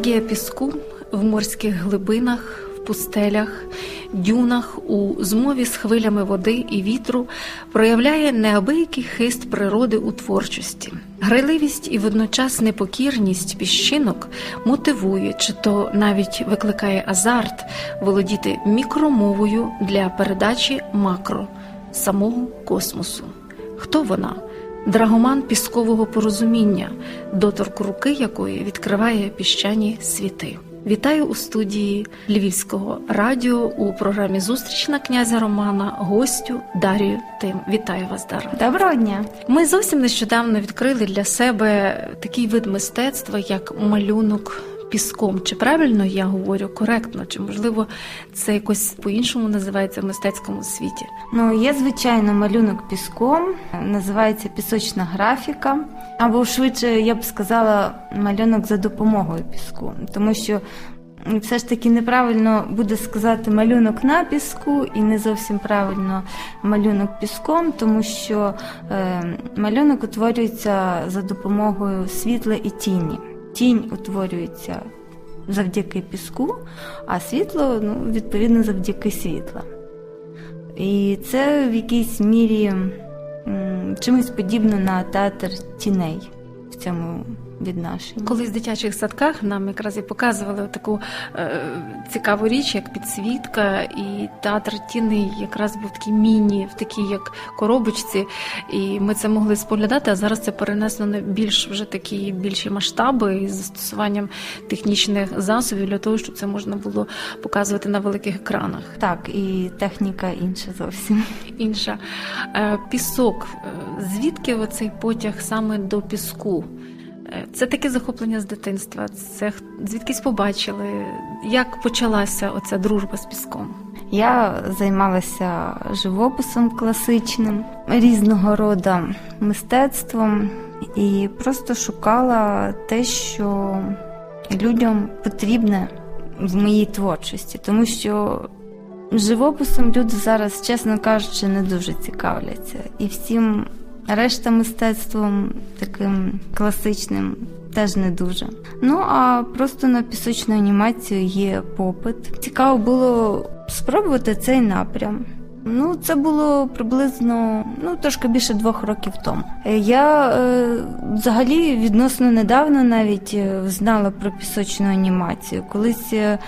Магія піску в морських глибинах, в пустелях, дюнах у змові з хвилями води і вітру проявляє неабиякий хист природи у творчості. Грайливість і водночас непокірність піщинок мотивує чи то навіть викликає азарт володіти мікромовою для передачі макро самого космосу. Хто вона? Драгоман піскового порозуміння, доторк руки якої відкриває піщані світи. Вітаю у студії Львівського радіо у програмі Зустріч на князя Романа гостю Дарію Тим. Вітаю вас, Дара. Доброго дня. Ми зовсім нещодавно відкрили для себе такий вид мистецтва, як малюнок піском. Чи правильно я говорю коректно, чи можливо це якось по-іншому називається в мистецькому світі? Ну, є звичайно малюнок піском, називається пісочна графіка, або швидше я б сказала малюнок за допомогою піску, тому що. Все ж таки неправильно буде сказати малюнок на піску, і не зовсім правильно малюнок піском, тому що е, малюнок утворюється за допомогою світла і тіні. Тінь утворюється завдяки піску, а світло ну, відповідно завдяки світла. І це в якійсь мірі чимось подібно на театр тіней в цьому відношенні. Колись в дитячих садках нам якраз і показували таку е, цікаву річ, як підсвітка, і театр тіни якраз був такий міні, в такій як коробочці, і ми це могли споглядати. А зараз це перенесено на більш вже такі більші масштаби із застосуванням технічних засобів для того, щоб це можна було показувати на великих екранах. Так, і техніка інша зовсім. Інша Е, пісок. Е, Звідки оцей потяг саме до піску? Е, Це таке захоплення з дитинства. Це звідкись побачили, як почалася оця дружба з піском. Я займалася живописом класичним, різного роду мистецтвом і просто шукала те, що людям потрібне в моїй творчості, тому що живописом люди зараз, чесно кажучи, не дуже цікавляться. І всім решта мистецтвом таким класичним теж не дуже. Ну а просто на пісочну анімацію є попит. Цікаво було спробувати цей напрям. Ну, це було приблизно ну трошки більше двох років тому. Я е, взагалі відносно недавно навіть е, знала про пісочну анімацію. Колись е,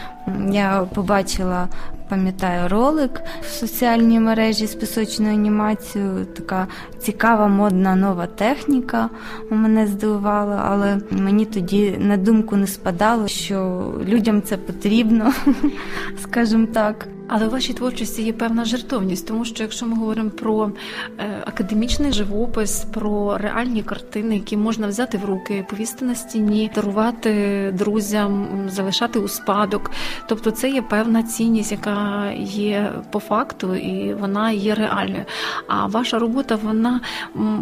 я побачила, пам'ятаю, ролик в соціальній мережі з пісочною анімацією. Така цікава модна нова техніка мене здивувала, але мені тоді на думку не спадало, що людям це потрібно, скажімо так. Але у вашій творчості є певна жертовність, тому що якщо ми говоримо про е, академічний живопис, про реальні картини, які можна взяти в руки, повісти на стіні, дарувати друзям, залишати у спадок, тобто це є певна цінність, яка є по факту, і вона є реальною. А ваша робота вона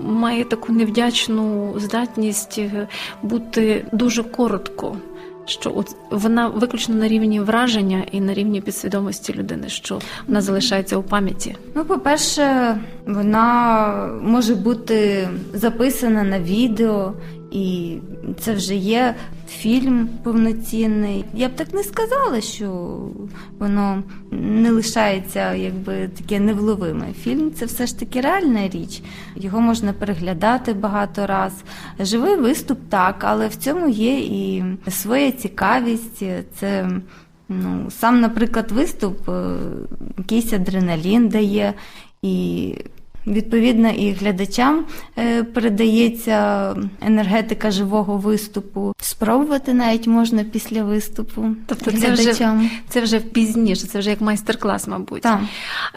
має таку невдячну здатність е, бути дуже коротко. Що вона виключно на рівні враження і на рівні підсвідомості людини, що вона залишається у пам'яті. Ну, по-перше, вона може бути записана на відео, і це вже є фільм повноцінний. Я б так не сказала, що воно не лишається якби таке невловиме. Фільм це все ж таки реальна річ. Його можна переглядати багато раз. Живий виступ так, але в цьому є і своя цікавість. Це ну, сам, наприклад, виступ, е, якийсь адреналін дає. І Відповідно, і глядачам е, передається енергетика живого виступу. Спробувати навіть можна після виступу Тобто це вже, це вже пізніше, це вже як майстер-клас, мабуть. Так.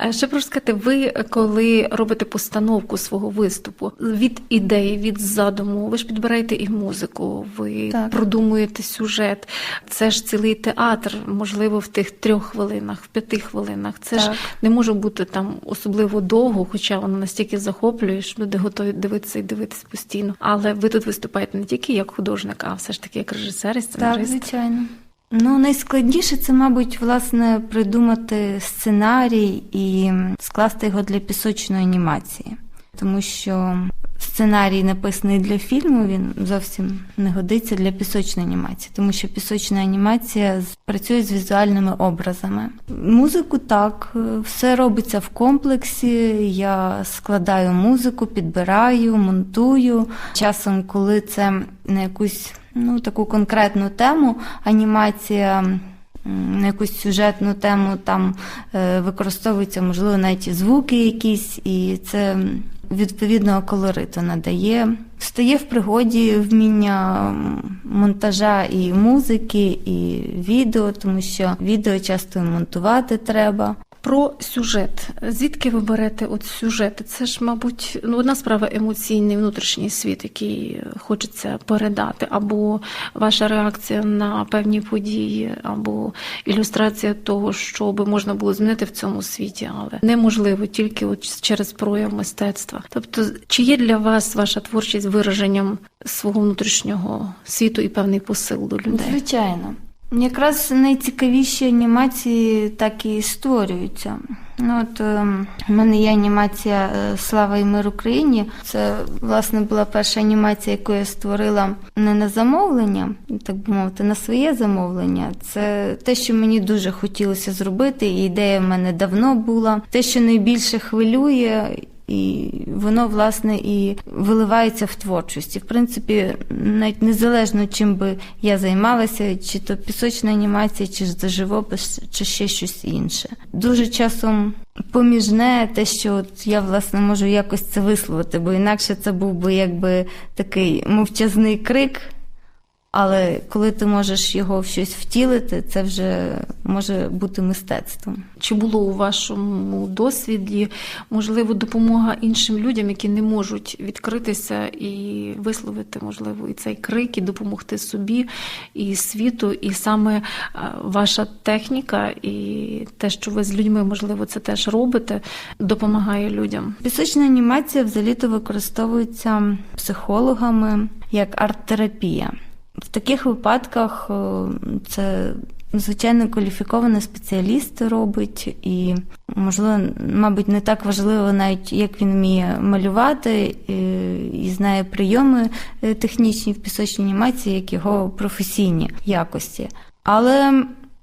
Е, Ще прошу сказати, ви коли робите постановку свого виступу від ідеї, від задуму, ви ж підбираєте і музику, ви Так. продумуєте сюжет. Це ж цілий театр, можливо, в тих трьох хвилинах, в п'яти хвилинах. Це ж не може бути там особливо довго, хоча воно настільки захоплює, що люди готові дивитися і дивитися постійно. Але ви тут виступаєте не тільки як художник, а все ж таки як режисер і Так, звичайно. Ну, найскладніше це, мабуть, власне, придумати сценарій і скласти його для пісочної анімації. Тому що сценарій написаний для фільму, він зовсім не годиться для пісочної анімації, тому що пісочна анімація працює з візуальними образами. Музику так, е, все робиться в комплексі. Я складаю музику, підбираю, монтую. Часом, коли це на якусь ну, таку конкретну тему, анімація. На якусь сюжетну тему там е, використовуються, можливо, навіть звуки якісь, і це відповідного колориту надає. Стає в пригоді вміння монтажа і музики, і відео, тому що відео часто монтувати треба. Про сюжет. Звідки ви берете от сюжети? Це ж, мабуть, ну одна справа емоційний внутрішній світ, який хочеться передати, або ваша реакція на певні події, або ілюстрація того, що би можна було змінити в цьому світі, але неможливо тільки от через прояв мистецтва. Тобто, чи є для вас ваша творчість вираженням свого внутрішнього світу і певний посил до людей? Звичайно. Якраз найцікавіші анімації так і створюються. Ну, от у мене є анімація е, Слава і мир Україні. Це власне була перша анімація, яку я створила не на замовлення, так би мовити, на своє замовлення. Це те, що мені дуже хотілося зробити, і ідея в мене давно була. Те, що найбільше хвилює. І воно власне і виливається в творчості. В принципі, навіть незалежно чим би я займалася, чи то пісочна анімація, чи ж живопис, чи ще щось інше. Дуже часом поміжне те, що от я власне можу якось це висловити, бо інакше це був би якби такий мовчазний крик. Але коли ти можеш його в щось втілити, це вже може бути мистецтвом. Чи було у вашому досвіді можливо допомога іншим людям, які не можуть відкритися і висловити, можливо, і цей крик, і допомогти собі і світу, і саме е, ваша техніка, і те, що ви з людьми, можливо, це теж робите, допомагає людям. Пісочна анімація взагалі-то використовується психологами як арт-терапія. В таких випадках е, це звичайно кваліфікований спеціаліст робить, і, можливо, мабуть, не так важливо навіть як він вміє малювати е, і знає прийоми е, технічні в пісочній анімації, як його професійні якості. Але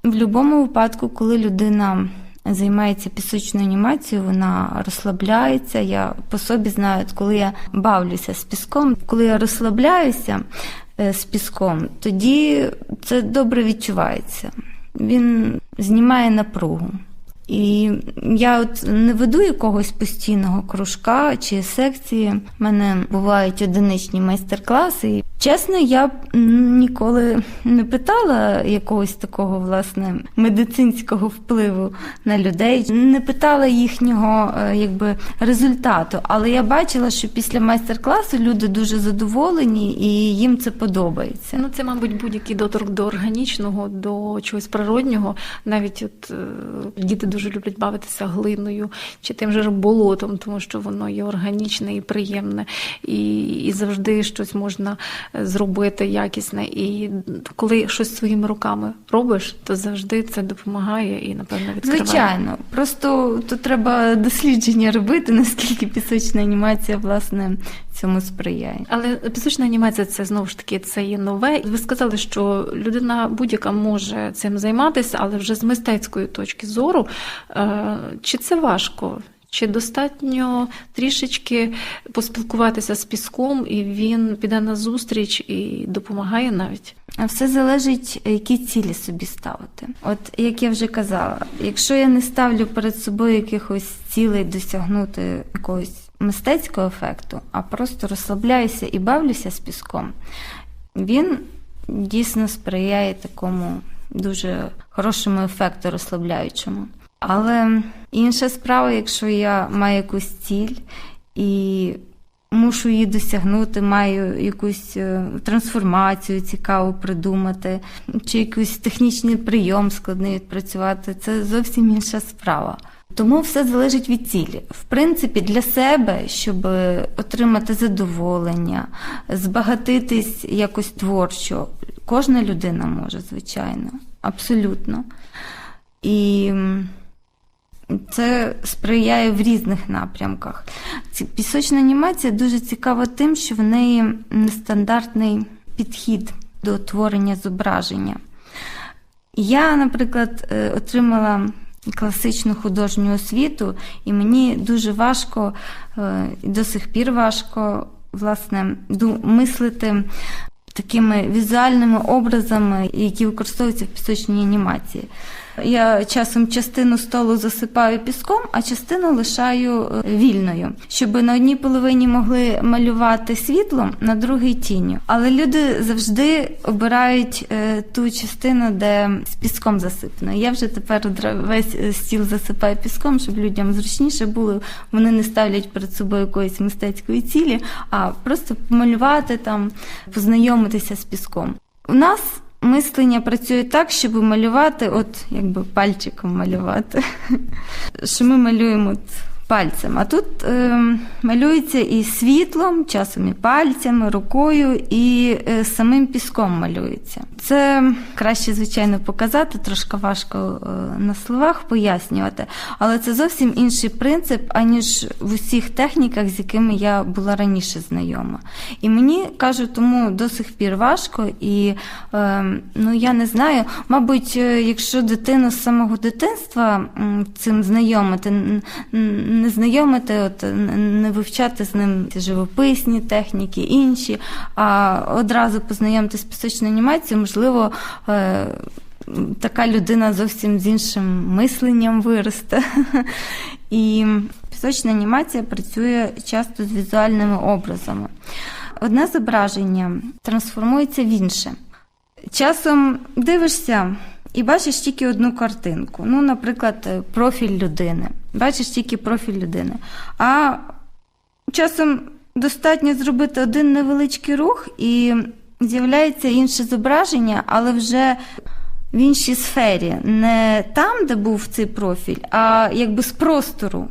в будь-якому випадку, коли людина займається пісочною анімацією, вона розслабляється. Я по собі знаю, коли я бавлюся з піском, коли я розслабляюся з піском, тоді це добре відчувається. Він знімає напругу. І я от не веду якогось постійного кружка чи секції. У мене бувають одиничні майстер-класи. Чесно, я б ніколи не питала якогось такого власне медицинського впливу на людей, не питала їхнього е, якби результату. Але я бачила, що після майстер-класу люди дуже задоволені і їм це подобається. Ну, це, мабуть, будь-який доторк до органічного, до чогось природнього. Навіть от е, діти дуже люблять бавитися глиною чи тим же болотом, тому що воно є органічне і приємне, і, і завжди щось можна зробити якісне. І коли щось своїми руками робиш, то завжди це допомагає і, напевно, відкриває. Звичайно, просто тут треба дослідження робити, наскільки пісочна анімація власне цьому сприяє. Але пісочна анімація це знову ж таки це є нове. Ви сказали, що людина будь-яка може цим займатися, але вже з мистецької точки зору. Е, Чи це важко? Чи достатньо трішечки поспілкуватися з піском, і він піде на зустріч і допомагає навіть? Все залежить, які цілі собі ставити. От як я вже казала, якщо я не ставлю перед собою якихось цілей досягнути якогось мистецького ефекту, а просто розслабляюся і бавлюся з піском, він дійсно сприяє такому дуже хорошому ефекту розслабляючому. Але інша справа, якщо я маю якусь ціль і мушу її досягнути, маю якусь е, трансформацію цікаву придумати, чи якийсь технічний прийом складний відпрацювати, це зовсім інша справа. Тому все залежить від цілі. В принципі, для себе, щоб отримати задоволення, збагатитись якось творчо, кожна людина може, звичайно, абсолютно. І це сприяє в різних напрямках. Пісочна анімація дуже цікава тим, що в неї нестандартний підхід до творення зображення. Я, наприклад, е, отримала класичну художню освіту, і мені дуже важко, е, і до сих пір важко, власне, мислити такими візуальними образами, які використовуються в пісочній анімації. Я часом частину столу засипаю піском, а частину лишаю е, вільною, щоб на одній половині могли малювати світлом, на другій тінню. Але люди завжди обирають е, ту частину, де з піском засипано. Я вже тепер весь е, стіл засипаю піском, щоб людям зручніше було. Вони не ставлять перед собою якоїсь мистецької цілі, а просто помалювати там, познайомитися з піском. У нас мислення працює так, щоб малювати, от якби пальчиком малювати. Що ми малюємо от пальцем. А тут е, малюється і світлом, часом і пальцями, рукою, і е, самим піском малюється. Це краще, звичайно, показати, трошки важко е, на словах пояснювати, але це зовсім інший принцип, аніж в усіх техніках, з якими я була раніше знайома. І мені кажу, тому до сих пір важко, і е, ну я не знаю, мабуть, е, якщо дитину з самого дитинства цим знайомити, не знайомити, от не вивчати з ним ці живописні техніки, інші, а одразу познайомити з пісочною анімацією, можливо. е, Така людина зовсім з іншим мисленням виросте. І пісочна анімація працює часто з візуальними образами. Одне зображення трансформується в інше. Часом дивишся і бачиш тільки одну картинку. Ну, наприклад, е, профіль людини. Бачиш тільки профіль людини. А часом достатньо зробити один невеличкий рух, і з'являється інше зображення, але вже в іншій сфері. Не там, де був цей профіль, а якби з простору,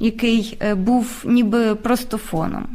який е, був ніби просто фоном.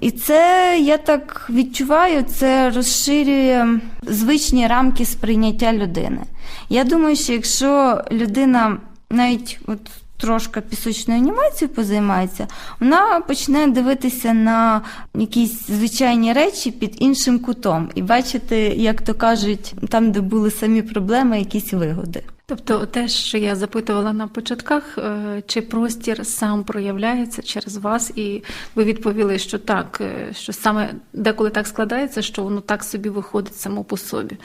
І це я так відчуваю, це розширює звичні рамки сприйняття людини. Я думаю, що якщо людина навіть от трошки пісочною анімацією позаймається, вона почне дивитися на якісь звичайні речі під іншим кутом і бачити, як то кажуть, там, де були самі проблеми, якісь вигоди. Тобто, те, що я запитувала на початках, е, чи простір сам проявляється через вас, і ви відповіли, що так, е, що саме деколи так складається, що воно так собі виходить само по собі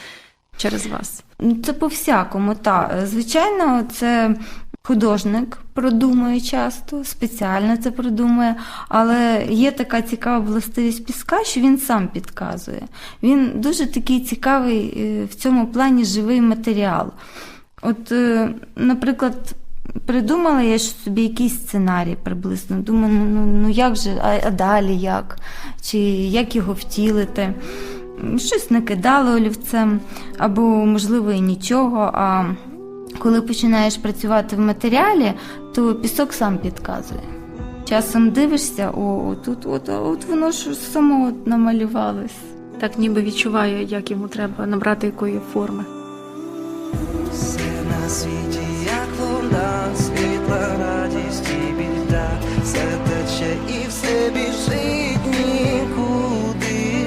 через вас. Ну, Це по-всякому, так. Звичайно, це художник продумує часто, спеціально це продумує, але є така цікава властивість піска, що він сам підказує. Він дуже такий цікавий е, в цьому плані живий матеріал. От, е, наприклад, придумала я собі якийсь сценарій приблизно. Думаю, ну, ну, ну як же, а, а далі як? Чи як його втілити? Щось накидала олівцем, або, можливо, і нічого. А коли починаєш працювати в матеріалі, то пісок сам підказує. Часом дивишся, о, тут от, от воно ж само от намалювалось. Так ніби відчуває, як йому треба набрати якої форми. Світі, як вода, світла, радість і біда, все тече і все біжить нікуди.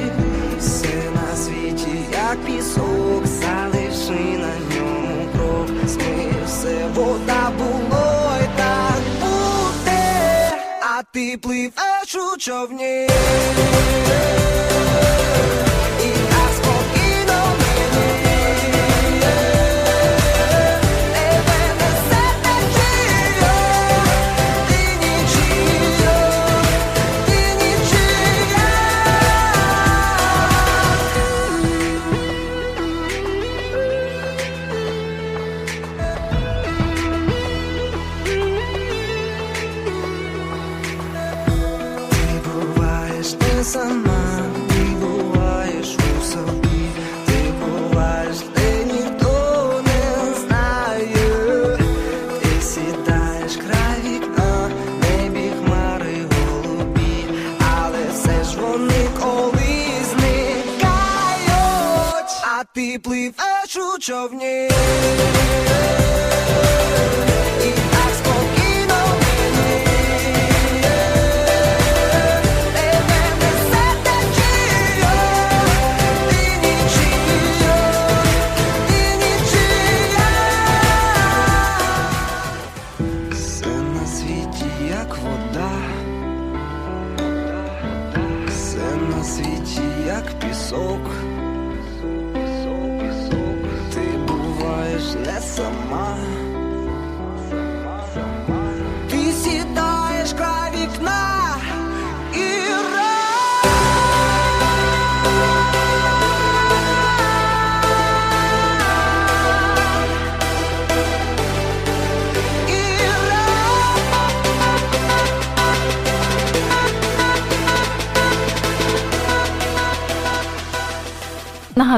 Все на світі, як пісок, залиши на ньому крок. Змий все, вода було й так буде, а ти пливеш у човні.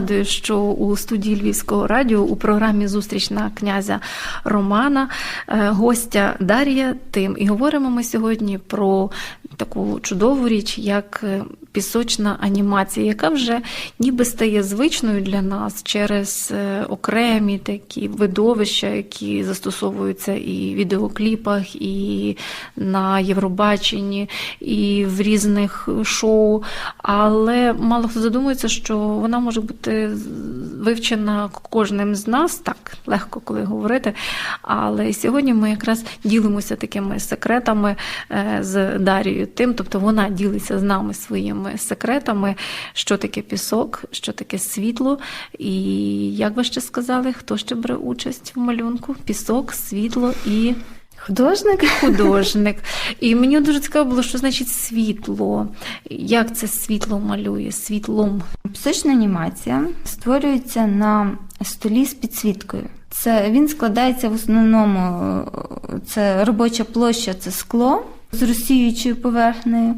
Нагадую, що у студії Львівського радіо у програмі Зустріч на князя Романа е, гостя Дар'я Тим. І говоримо ми сьогодні про таку чудову річ, як е, пісочна анімація, яка вже ніби стає звичною для нас через е, окремі такі видовища, які застосовуються і в відеокліпах, і на Євробаченні, і в різних шоу. Але мало хто задумується, що вона може бути вивчена кожним з нас, так легко коли говорити. Але сьогодні ми якраз ділимося такими секретами е, з Дарією Тим, тобто вона ділиться з нами своїми секретами, що таке пісок, що таке світло. І як ви ще сказали, хто ще бере участь в малюнку? Пісок, світло і Художник художник. І мені дуже цікаво було, що значить світло. Як це світло малює? Світлом. Пісочна анімація створюється на столі з підсвіткою. Це він складається в основному, е, це робоча площа, це скло з розсіюючою поверхнею,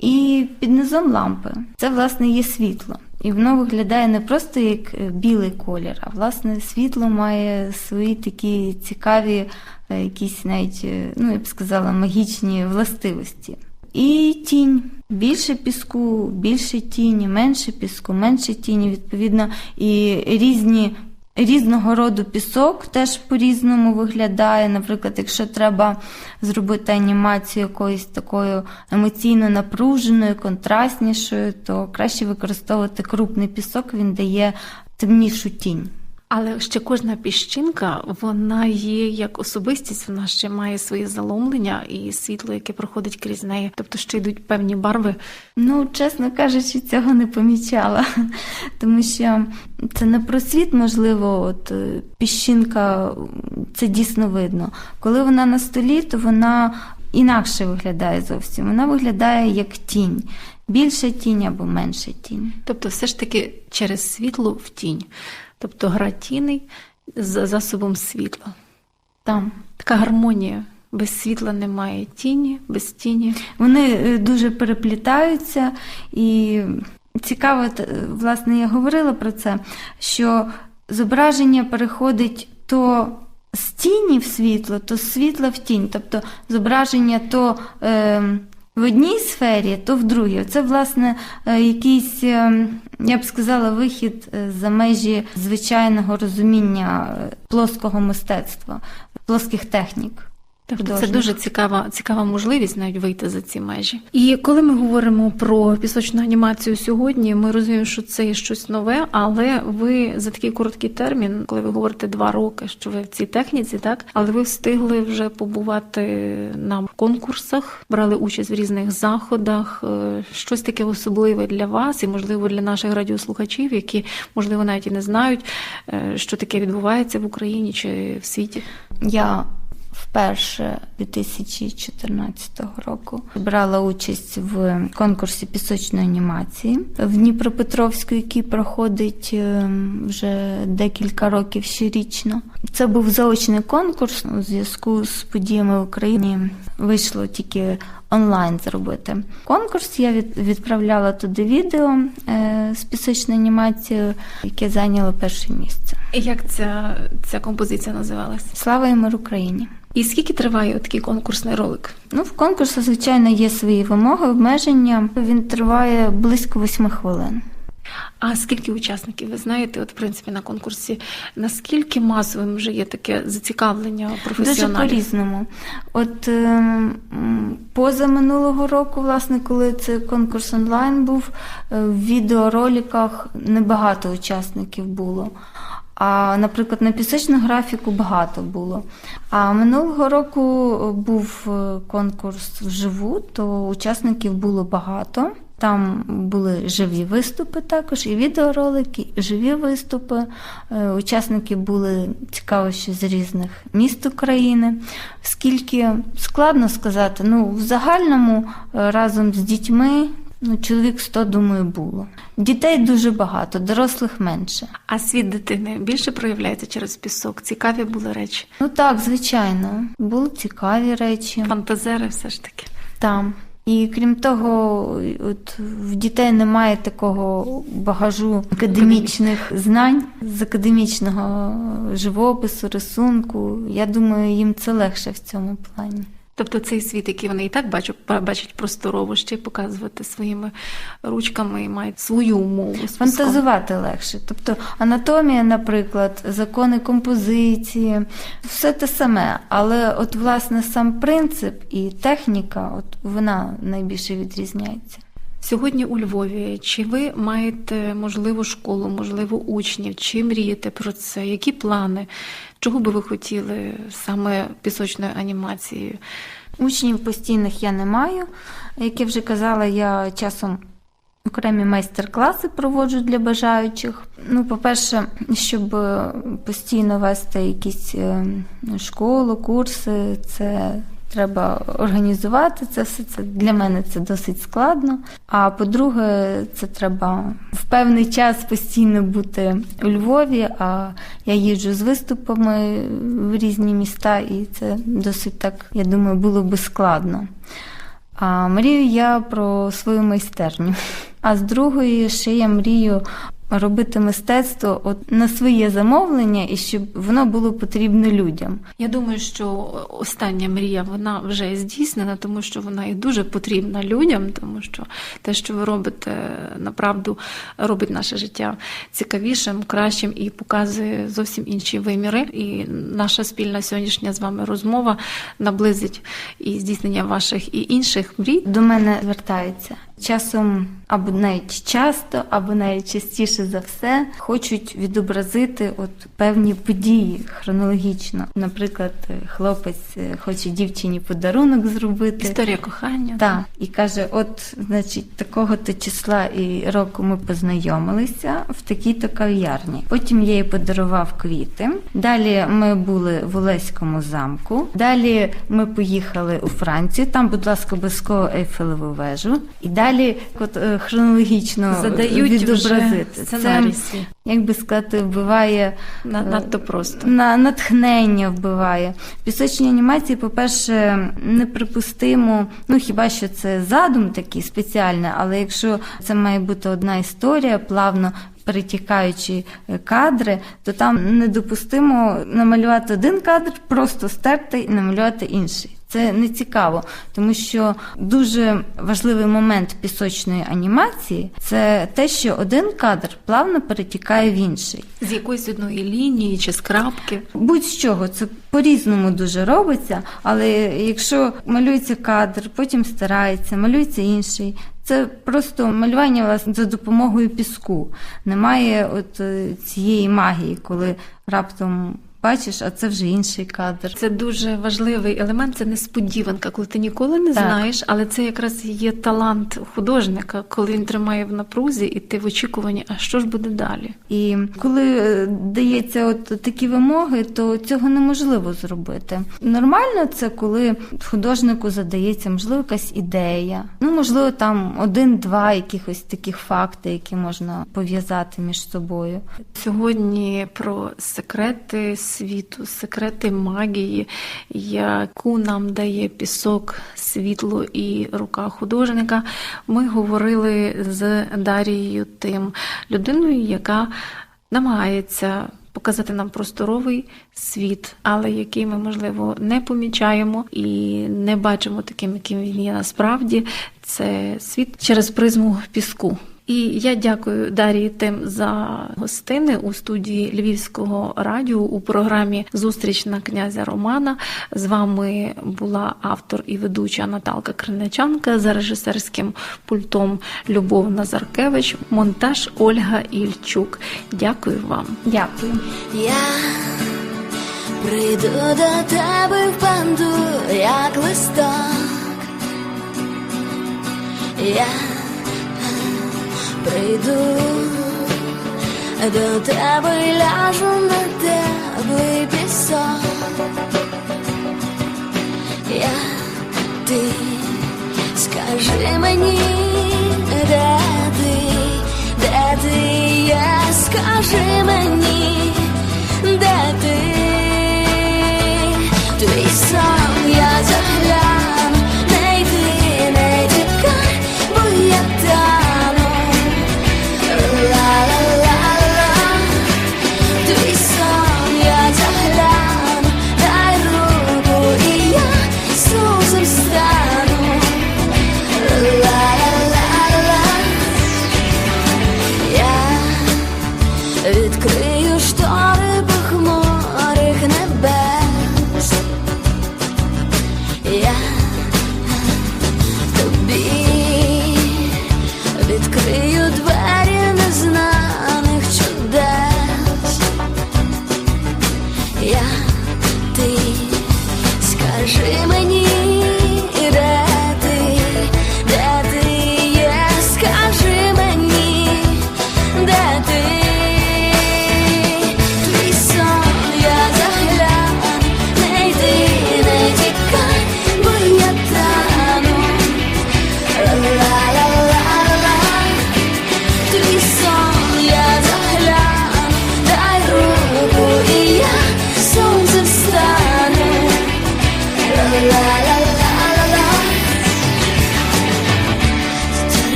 і під низом лампи. Це власне є світло. І воно виглядає не просто як е, білий колір, а власне світло має свої такі цікаві, е, якісь навіть, е, ну я б сказала, магічні властивості. І тінь. Більше піску, більше тіні, менше піску, менше тіні, відповідно, і різні. Різного роду пісок теж по-різному виглядає. Наприклад, якщо треба зробити анімацію якоюсь такою емоційно напруженою, контрастнішою, то краще використовувати крупний пісок, він дає темнішу тінь. Але ще кожна піщинка, вона є як особистість, вона ще має свої заломлення і світло, яке проходить крізь неї. Тобто ще йдуть певні барви. Ну, чесно кажучи, цього не помічала, тому що це не про світ, можливо, от е, піщинка, це дійсно видно. Коли вона на столі, то вона інакше виглядає зовсім. Вона виглядає як тінь. Більша тінь або менша тінь. Тобто, все ж таки через світло в тінь. Тобто гра тіней за засобом світла. Там. Така гармонія. Без світла немає тіні, без тіні. Вони е, дуже переплітаються, і цікаво, власне, я говорила про це, що зображення переходить то з тіні в світло, то з світла в тінь. Тобто зображення то е, в одній сфері, то в другій. Це, власне, е, якийсь, е, я б сказала, вихід е, за межі звичайного розуміння е, плоского мистецтва, плоских технік. Тобто це дуже цікава, цікава можливість навіть вийти за ці межі. І коли ми говоримо про пісочну анімацію сьогодні, ми розуміємо, що це є щось нове, але ви за такий короткий термін, коли ви говорите два роки, що ви в цій техніці, так але ви встигли вже побувати на конкурсах, брали участь в різних заходах, е, щось таке особливе для вас і, можливо, для наших радіослухачів, які можливо навіть і не знають, е, що таке відбувається в Україні чи в світі. Я вперше 2014 року брала участь в конкурсі пісочної анімації в Дніпропетровську, який проходить е, вже декілька років щорічно. Це був заочний конкурс у зв'язку з подіями в Україні. Вийшло тільки онлайн зробити конкурс. Я від, відправляла туди відео е, з пісочною анімацією, яке зайняло перше місце. Як ця, ця композиція називалась? Слава і мир Україні! І скільки триває такий конкурсний ролик? Ну, в конкурсу, звичайно, є свої вимоги, обмеження. Він триває близько восьми хвилин. А скільки учасників ви знаєте? От в принципі на конкурсі наскільки масовим вже є таке зацікавлення Дуже по-різному. От е, поза минулого року, власне, коли цей конкурс онлайн був, е, в відеороликах небагато учасників було. А, наприклад, на пісочну графіку багато було. А минулого року був е, конкурс вживу, то учасників було багато. Там були живі виступи також, і відеоролики, і живі виступи. Е, Учасники були цікаво, що з різних міст України. Скільки складно сказати, ну в загальному е, разом з дітьми ну, чоловік 100, думаю, було. Дітей дуже багато, дорослих менше. А світ дитини більше проявляється через пісок? Цікаві були речі. Ну так, звичайно, були цікаві речі. Фантазери все ж таки. Там І крім того, от в дітей немає такого багажу академічних знань з академічного живопису, рисунку. Я думаю, їм це легше в цьому плані. Тобто цей світ, який вони і так бачать, бачать просторово, ще показувати своїми ручками і мають свою умову. з. Фантазувати легше. Тобто анатомія, наприклад, закони композиції, все те саме. Але от власне сам принцип і техніка, от вона найбільше відрізняється. Сьогодні у Львові. Чи ви маєте можливу школу, можливо, учнів? Чи мрієте про це? Які плани? Чого би ви хотіли саме пісочною анімацією? Учнів постійних я не маю. Як я вже казала, я часом окремі майстер-класи проводжу для бажаючих. Ну, по-перше, щоб постійно вести якісь е, школу, курси, це треба організувати це все. Це для мене це досить складно. А по-друге, це треба в певний час постійно бути у Львові. А я їжджу з виступами в різні міста, і це досить так, я думаю, було би складно. А мрію я про свою майстерню. А з другої ще я мрію робити мистецтво от на своє замовлення і щоб воно було потрібне людям. Я думаю, що остання мрія вона вже здійснена, тому що вона і дуже потрібна людям, тому що те, що ви робите, направду робить наше життя цікавішим, кращим і показує зовсім інші виміри. І наша спільна сьогоднішня з вами розмова наблизить і здійснення ваших і інших мрій. До мене звертаються часом або навіть часто, або навіть частіше за все хочуть відобразити от певні події хронологічно. Наприклад, хлопець е, хоче дівчині подарунок зробити. Історія кохання. Так, і каже: от, значить, такого-то числа і року ми познайомилися в такій-то кав'ярні. Потім я їй подарував квіти. Далі ми були в Олеському замку. Далі ми поїхали у Францію. Там, будь ласка, обов'язково Ейфелеву вежу. І далі, от е, хронологічно Задають відобразити. Це, як би сказати, вбиває На- Надто просто. на натхнення вбиває. В пісочній анімації, по-перше, неприпустимо, ну хіба що це задум такий спеціальний, але якщо це має бути одна історія, плавно перетікаючі е, кадри, то там недопустимо намалювати один кадр, просто стерти і намалювати інший. Це не цікаво, тому що дуже важливий момент пісочної анімації це те, що один кадр плавно перетікає в інший. З якоїсь одної лінії чи з крапки. Будь з чого, це по-різному дуже робиться, але якщо малюється кадр, потім стирається, малюється інший. Це просто малювання власне за допомогою піску. Немає от е, цієї магії, коли раптом бачиш, а це вже інший кадр. Це дуже важливий елемент, це несподіванка, коли ти ніколи не Так. знаєш, але це якраз є талант художника, коли він тримає в напрузі, і ти в очікуванні, а що ж буде далі? І коли е, дається от такі вимоги, то цього неможливо зробити. Нормально це коли художнику задається можливо якась ідея. Ну можливо, там один-два якихось таких факти, які можна пов'язати між собою. Сьогодні про секрети світу, секрети магії, яку нам дає пісок, світло і рука художника. Ми говорили з Дарією Тим, людиною, яка намагається. Показати нам просторовий світ, але який ми, можливо, не помічаємо і не бачимо таким, яким він є насправді. Це світ через призму піску. І я дякую Дарії Тим за гостини у студії Львівського радіо у програмі Зустріч на князя Романа. З вами була автор і ведуча Наталка Криничанка за режисерським пультом Любов Назаркевич, монтаж Ольга Ільчук. Дякую вам. Дякую. Я прийду до тебе в панду, як листок. Я прийду. До тебе і ляжу на тебе пісок. Я ти скажи мені, де ти, де ти є, скажи мені, де ти, твій сон